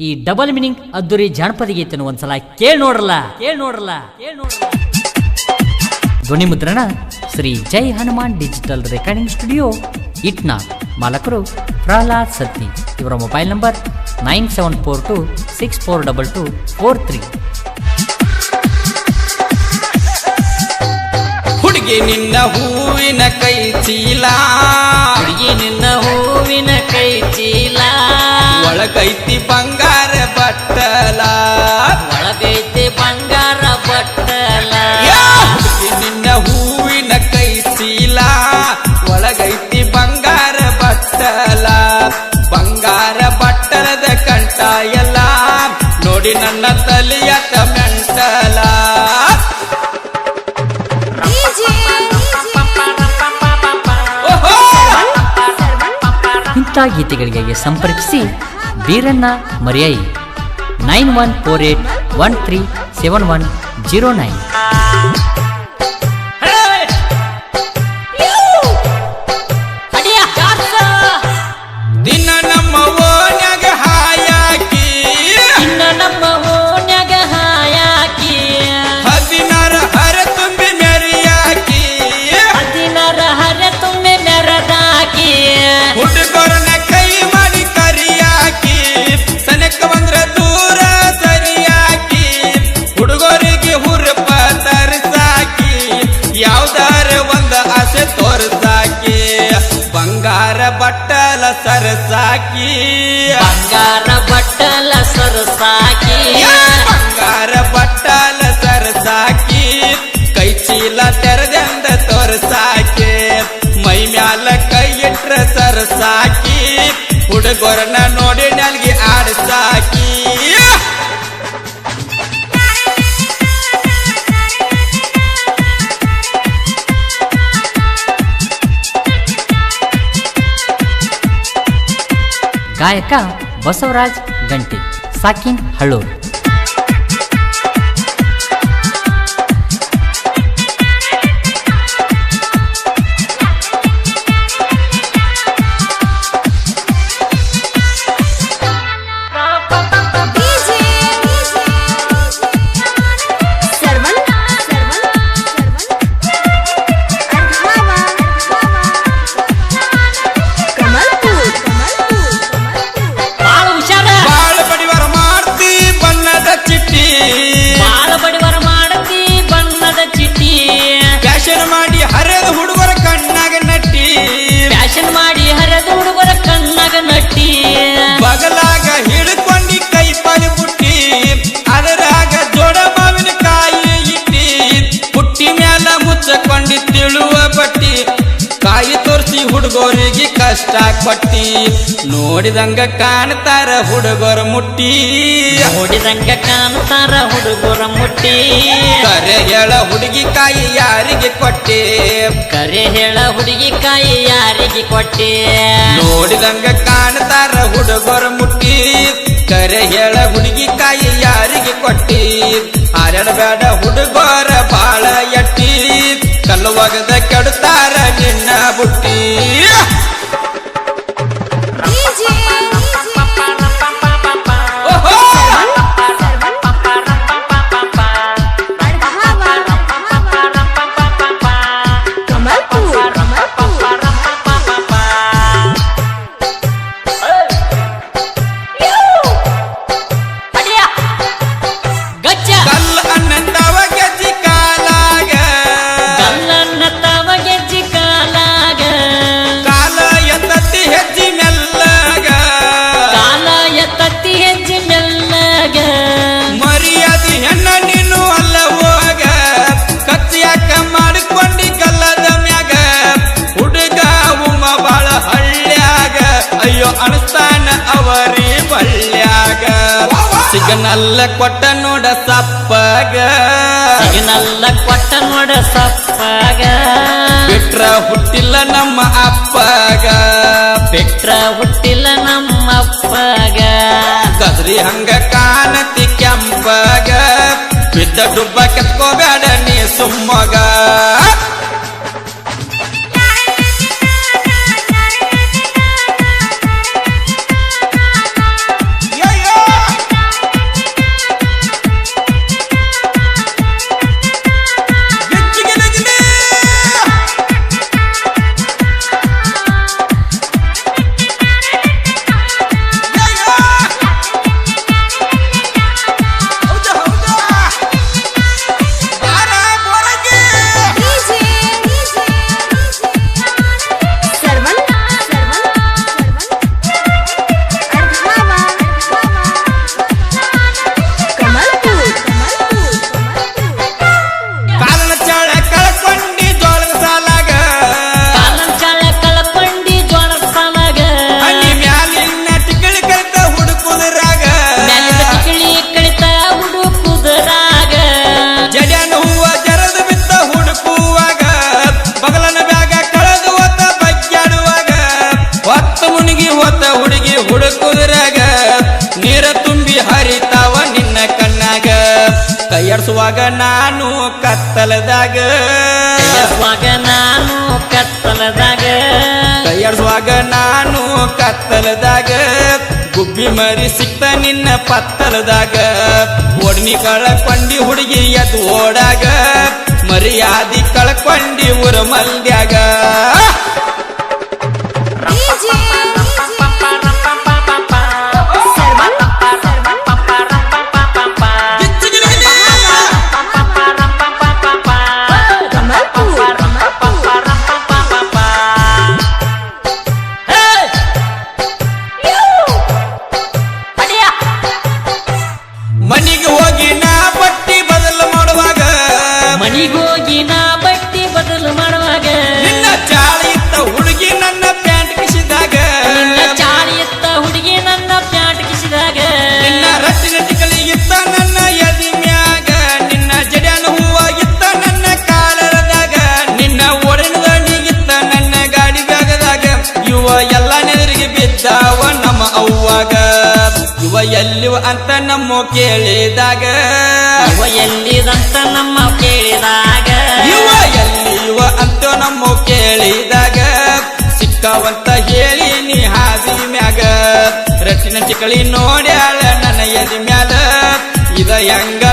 ಈ double meaning ಅದ್ದೂರಿ ಜಾನಪದ ಗೀತೆನ ಒಂದ್ಸಲ ಕೇಳಿ ನೋಡ್ರಲ್ಲ. ಕೇಳಿ ನೋಡ್ರಲ್ಲ. ಕೇಳಿ ನೋಡ್ರಲ್ಲ. ಧ್ವನಿ ಮುದ್ರಣ Shri Jai Hanuman digital recording studio ಇಟ್ನಾ ಮಾಲಕರು ಪ್ರಹ್ಲಾದ್ ಸತ್ತಿ ಇವರ mobile number nine seven four two six four double two four three. ಹುಡುಗಿ ನಿನ್ನ ಹೂವಿನ ಕೈ ಚೀಲ. ಹುಡುಗಿ ನಿನ್ನ ಹೂವಿನ ಕೈ ಚೀಲ. ಒಳಗೈತಿ ಬಂಗಾರ ಬಟ್ಟಲ. ಒಳಗೈತಿ ಬಂಗಾರ ಬಟ್ಟಲ! ನಿನ್ನ ಹೂವಿನ ಕೈ ಚೀಲ ಒಳಗೈತಿ ಬಂಗಾರ ಬಟ್ಟಲ. ಬಂಗಾರ ಬಟ್ಟಲದ ಕಂಠ ಎಲ್ಲ. ನೋಡಿ ನನ್ನ ತಲೆಯ ಕಮೆಂಟಲ. ಗೀತೆಗಳಿಗೆ ಸಂಪರ್ಕಿಸಿ Beeranna Maryayi nine one four eight one three seven one zero nine. ಬಟ್ಟಲ ಸರಸಾಕಿ. ಬಂಗಾರ ಬಟ್ಟಲ ಸರಸಾಕಿ. ಬಂಗಾರ ಬಟ್ಟಲ ಸರಸಾಕಿ. ಕೈ ಚೀಲ ತೆರೆದಂದ ತೋರ್ಸಾಕಿ. ಮೈ ಮ್ಯಾಲ ಕೈ ಇಟ್ರ ಸರಸಾಕಿ. ಹುಡುಗರನ್ನ ನೋಡಿ ನಲ್ಗಿ ಆಡ್ಸಾಕಿ. ಗಾಯಕ ಬಸವರಾಜ್ ಗಂಟಿ ಸಾಕಿನ್ ಹಳ್ಳೂರ್. ಕಾಯಿ ತೋರಿಸಿ ಹುಡುಗರಿಗೆ ಕಷ್ಟ ಕೊಟ್ಟಿ ನೋಡಿದಂಗ ಕಾಣ್ತಾರ ಹುಡುಗರ ಮುಟ್ಟಿ. ನೋಡಿದಂಗ ಕಾಣ್ತಾರ ಹುಡುಗರ ಮುಟ್ಟಿ. ಕರೆ ಹೇಳ ಹುಡುಗಿ ಕಾಯಿ ಯಾರಿಗೆ ಕೊಟ್ಟೆ. ಕರೆ ಹೇಳ ಹುಡುಗಿ ಕಾಯಿ ಯಾರಿಗೆ ಕೊಟ್ಟೆ. ನೋಡಿದಂಗ ಕಾಣ್ತಾರ ಹುಡುಗರ ಮುಟ್ಟಿ. ಕರೆ ಹೇಳ ಹುಡುಗಿ ಕಾಯಿ ಯಾರಿಗೆ ಕೊಟ್ಟಿ. ಬೇಡ ಹುಡುಗರ ಬಾಳ ಎಟ್ಟಿ. ಸಿಗನಲ್ಲ ಕೊಟ್ಟ ನೋಡ ಸಪ್ಪಗ. ಸಿಗ್ನಲ್ಲ ಕೊಟ್ಟ ನೋಡ ಸಪ್ಪಾಗ. ಬಿಟ್ರ ಹುಟ್ಟಿಲ್ಲ ನಮ್ಮ ಅಪ್ಪಗ. ಬಿಟ್ರ ಹುಟ್ಟಿಲ್ಲ ನಮ್ಮ ಅಪ್ಪಗ. ಕದ್ರಿ ಹಂಗ ಕಾಣತಿ ಕೆಂಪಗ. ಬಿದ್ದ ಡುಬ್ಬ ಕೆತ್ಕೋಬೇಡ ನೀ ಸುಮ್ಮಗ. ಕೈಯಾಡಿಸುವಾಗ ನಾನು ಕತ್ತಲದಾಗ. ಸ್ವಾಗ ನಾನು ಕತ್ತಲದಾಗ. ಕೈಯಾಡಿಸುವಾಗ ನಾನು ಕತ್ತಲದಾಗ. ಗುಬ್ಬಿ ಮರಿ ಸಿಕ್ತ ನಿನ್ನ ಪತ್ತಲದಾಗ. ಓಡ್ನಿ ಕಳಕೊಂಡಿ ಹುಡುಗಿ ಎದ್ದು ಓಡಾಗ. ಮರ್ಯಾದಿ ಕಳ್ಕೊಂಡಿ ಊರ ಮಲ್ದ್ಯಾಗ. ಅಂತ ನಮ್ಮ ಕೇಳಿದಾಗ. ಇವ ಎಲ್ಲಿದಂತ ನಮ್ಮ ಕೇಳಿದಾಗ. ಇವ ಎಲ್ಲಿವ ಅಂತ ನಮ್ಮ ಕೇಳಿದಾಗ. ಸಿಕ್ಕವಂತ ಹೇಳಿ ನೀ ಹಾದಿ ಮ್ಯಾಗ. ರಚಿನ ಚಿಕ್ಕಳಿ ನೋಡ್ಯಾಳ ನನ್ನ ಎದಿ ಮ್ಯಾಲ. ಇದ ಹೆಂಗ